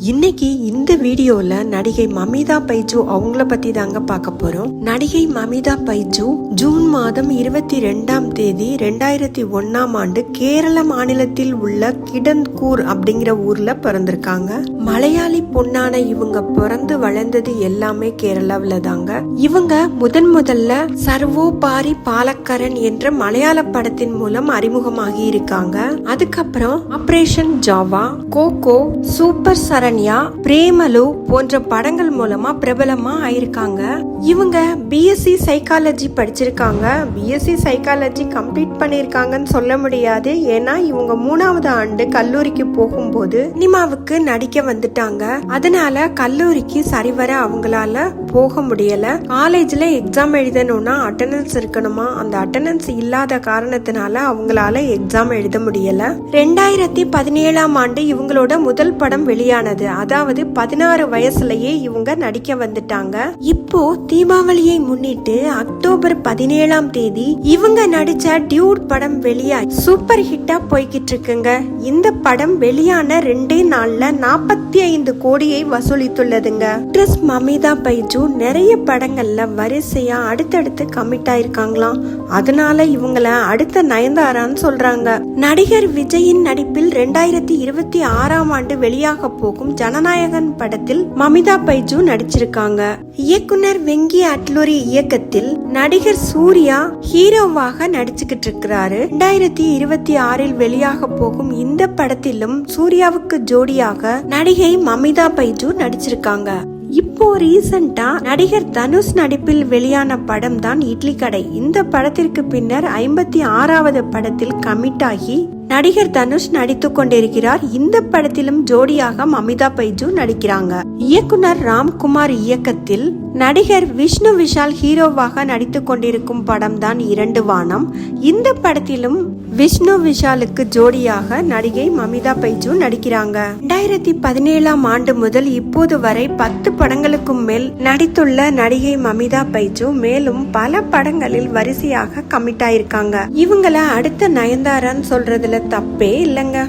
இன்னைக்கு இந்த வீடியோல நடிகை மமிதா பைஜு அவங்கள பத்தி தாங்க பார்க்க போறோம். நடிகை மமிதா பைஜு ஜூன் மாதம் இருபத்தி ரெண்டாம் தேதி ரெண்டாயிரத்தி ஒன்னாம் ஆண்டு கேரள மாநிலத்தில் உள்ள கிடன்கூர் அப்படிங்கிற ஊர்ல பிறந்திருக்காங்க. மலையாளி பொண்ணான இவங்க பிறந்து வளர்ந்தது எல்லாமே கேரளாவில தாங்க. இவங்க முதன் முதல்ல சர்வோபாரி பாலக்கரன் என்ற மலையாள படத்தின் மூலம் அறிமுகமாகி இருக்காங்க. அதுக்கப்புறம் ஆபரேஷன் ஜாவா கோகோ சூப்பர் சரண்யா பிரேமலு போன்ற படங்கள் மூலமா பிரபலமா ஆயிருக்காங்க. இவங்க பிஎஸ்சி சைக்காலஜி படிச்சிருக்காங்க. பிஎஸ்சி சைக்காலஜி கம்ப்ளீட் பண்ணிருக்காங்கன்னு சொல்ல முடியாது. ஏன்னா இவங்க மூணாவது ஆண்டு கல்லூரிக்கு போகும்போது சினிமாவுக்கு நடிக்க வந்துட்டாங்க. அதனால கல்லூரிக்கு சரிவர அவங்களால போக முடியல. காலேஜ்ல எக்ஸாம் எழுதணும்னா அட்டண்டன்ஸ் இருக்கணுமா? அந்த அட்டண்டன்ஸ் இல்லாத காரணத்தினால அவங்களால எக்ஸாம் எழுத முடியல. ரெண்டாயிரத்தி பதினேழாம் ஆண்டு இவங்களோட முதல் படம் வெளியானது. அதாவது பதினாறு வயசுலயே இவங்க நடிக்க வந்துட்டாங்க. இப்போ தீபாவளியை முன்னிட்டு அக்டோபர் பதினேழாம் தேதி இவங்க நடிச்ச டியூட் படம் வெளியாய் சூப்பர் ஹிட்டா போய்கிட்டு இருக்குங்க இந்த படம் வெளியான ரெண்டே நாள்ல நாற்பத்தி ஐந்து கோடியை வசூலித்துள்ளதுங்க. ஆக்ட்ரஸ் மமிதா பைஜு நிறைய படங்கள்ல வரிசையா அடுத்தடுத்து கமிட் ஆயிருக்காங்களாம். அதனால இவங்கள அடுத்த நயன்தாரான்னு சொல்றாங்க. நடிகர் விஜயின் நடிப்பில் ரெண்டாயிரத்தி இருபத்தி ஆறாம் ஆண்டு வெளியாக போகும். ஜனநாயகன் படத்தில் மமிதா பைஜு நடிச்சிருக்காங்க. இயக்குனர் வெங்கி அட்லூரி இயக்கத்தில் நடிகர் சூர்யா ஹீரோவாக நடிச்சுக்கிட்டு இருக்கிறாரு. ரெண்டாயிரத்தி இருபத்தி ஆறில் வெளியாக போகும் இந்த படத்திலும் சூர்யாவுக்கு ஜோடியாக நடிகை மமிதா பைஜு நடிச்சிருக்காங்க. இப்போ ரீசண்டா நடிகர் தனுஷ் நடிப்பில் வெளியான படம் தான் இட்லி கடை. இந்த படத்திற்கு பின்னர் ஐம்பத்தி ஆறாவது படத்தில் கமிட் ஆகி நடிகர் தனுஷ் நடித்து கொண்டிருக்கிறார். இந்த படத்திலும் ஜோடியாக மமிதா பைஜு நடிக்கிறாங்க. இயக்குனர் ராம்குமார் இயக்கத்தில் நடிகர் விஷ்ணு விஷால் ஹீரோவாக நடித்து கொண்டிருக்கும் படம் தான் இரண்டு வானம். இந்த படத்திலும் விஷ்ணு விஷாலுக்கு ஜோடியாக நடிகை மமிதா பைஜு நடிக்கிறாங்க. ரெண்டாயிரத்தி பதினேழாம் ஆண்டு முதல் இப்போது வரை பத்து படங்களுக்கும் மேல் நடித்துள்ள நடிகை மமிதா பைஜு மேலும் பல படங்களில் வரிசையாக கமிட் ஆயிருக்காங்க. இவங்கள அடுத்த நயன்தாரான்னு சொல்றதுல தப்பே இல்லைங்க.